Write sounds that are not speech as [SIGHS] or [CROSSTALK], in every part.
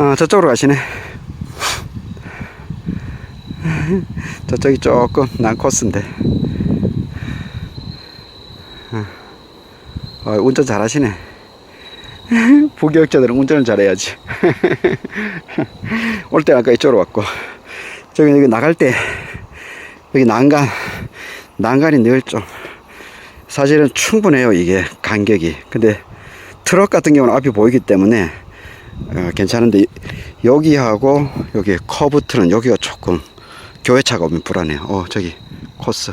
어, 저쪽으로 가시네. 저쪽이 조금 난 코스인데. 어, 어, 운전 잘하시네. [LAUGHS] 부교육자들은 운전을 잘해야지. [LAUGHS] 올 때는 아까 이쪽으로 왔고. 저기 여기 나갈 때 여기 난간 난간이 늘 좀 사실은 충분해요 이게 간격이. 근데 트럭 같은 경우는 앞이 보이기 때문에 어, 괜찮은데 여기하고 여기 커브트는 여기가 조금 교회차가 오면 불안해요. 어 저기 코스.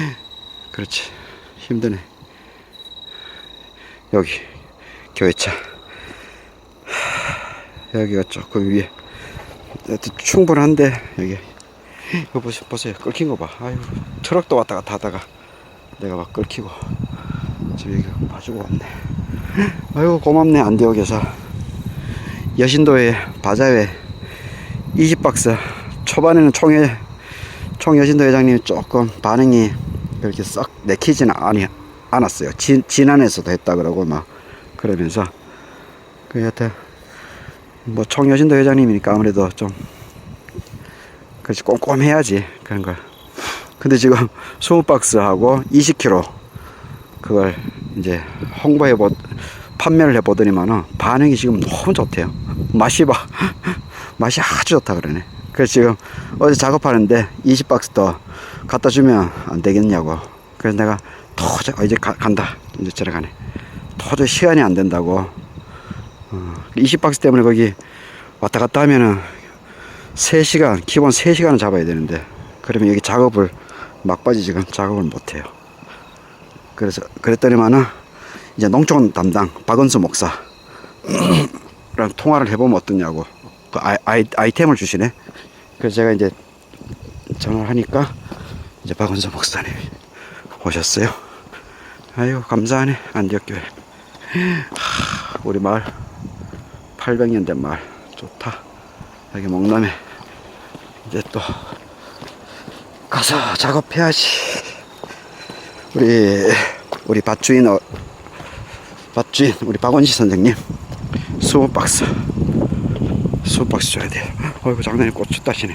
[LAUGHS] 그렇지. 힘드네. 여기 교회차. 하, [SIGHS] 여기가 조금 위에. 충분한데 여기. 이거 보세요, 보세요. 끓긴 거봐. 아유 트럭도 왔다 갔다 하다가 내가 막 끓기고. 지금 여기 봐주고 왔네. 아유 고맙네 안디옥에서 여신도에 바자회 20박스 초반에는 총회 총 여신도 회장님이 조금 반응이 그렇게 썩 내키지는 아니, 않았어요. 진, 진안에서도 했다 그러고 막 그러면서 그 여하튼 뭐 총 여신도 회장님이니까 아무래도 좀 그렇지 꼼꼼해야지 그런 걸. 근데 지금 20박스하고 20kg 그걸 이제 홍보해 보 판매를 해 보더니만은 반응이 지금 너무 좋대요 맛이 봐. [LAUGHS] 맛이 아주 좋다 그러네. 그래서 지금 어제 작업하는데 20박스 더 갖다 주면 안 되겠냐고. 그래서 내가 도저히 어, 이제 가, 간다. 이제 들어가네. 도저히 시간이 안 된다고. 어, 20박스 때문에 거기 왔다 갔다 하면은 3시간, 기본 3시간은 잡아야 되는데, 그러면 여기 작업을, 막바지 지금 작업을 못해요. 그래서, 그랬더니만은, 이제 농촌 담당, 박은수 목사, 랑 통화를 해보면 어떠냐고, 그 아이, 아이, 아이템을 주시네. 그래서 제가 이제 전화를 하니까, 이제 박은수 목사님 오셨어요. 아유, 감사하네, 안디옥교회. 하, 우리 마을 800년 된 마을 좋다 여기 목남에 이제 또 가서 작업해야지 우리 우리 밭주인 어, 밭주인 우리 박원시 선생님 수박 박스. 수박 박스 줘야 돼. 어이구 장난이 고추 따시네